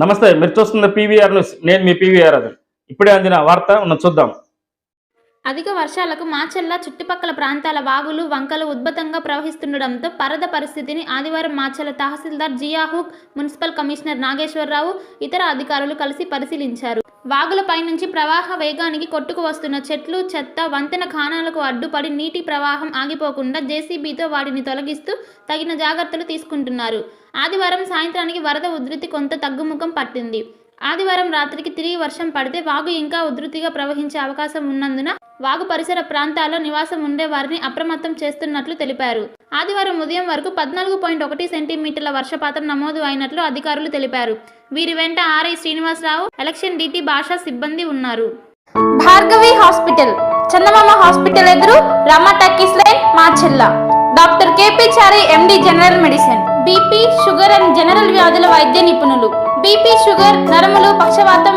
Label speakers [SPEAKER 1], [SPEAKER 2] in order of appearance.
[SPEAKER 1] నమస్తే మీరు చూస్తున్న పీవీఆర్ న్యూస్. నేను మీ పీవీఆర్ అది ఇప్పుడే అందిన వార్త ఉన్న చూద్దాం.
[SPEAKER 2] అధిక వర్షాలకు మాచెల్లా చుట్టుపక్కల ప్రాంతాల వాగులు వంకలు ఉద్భతంగా ప్రవహిస్తుండటంతో పరద పరిస్థితిని ఆదివారం మాచెల్ల తహసీల్దార్ జియాహుక్ మున్సిపల్ కమిషనర్ నాగేశ్వరరావు ఇతర అధికారులు కలిసి పరిశీలించారు. వాగులపై నుంచి ప్రవాహ వేగానికి కొట్టుకు వస్తున్న చెట్లు చెత్త వంతెన ఖానాలకు అడ్డుపడి నీటి ప్రవాహం ఆగిపోకుండా జేసీబీతో వాటిని తొలగిస్తూ తగిన జాగ్రత్తలు తీసుకుంటున్నారు. ఆదివారం సాయంత్రానికి వరద ఉధృతి కొంత తగ్గుముఖం పట్టింది. ఆదివారం రాత్రికి తిరిగి వర్షం పడితే వాగు ఇంకా ఉధృతిగా ప్రవహించే అవకాశం ఉన్నందున వాగు పరిసర ప్రాంతాల్లో నివాసం ఉండే వారిని అప్రమత్తం చేస్తున్నట్లు తెలిపారు. ఆదివారం ఉదయం వరకు పద్నాలుగు పాయింట్ ఒకటి సెంటీమీటర్ల వర్షపాతం నమోదు అయినట్లు అధికారులు తెలిపారు. వీరి వెంట ఆర్ఐ శ్రీనివాసరావు ఎలక్షన్ డిటి భాషా సిబ్బంది ఉన్నారు. భార్గవి హాస్పిటల్. చందమామ హాస్పిటల్ ఎదురు Rama talkies line Macherla doctor KP Chari MD general medicine. BP sugar and general వ్యాధుల వైద్య నిపుణులు. బీపీ షుగర్ నరములు పక్షవాతం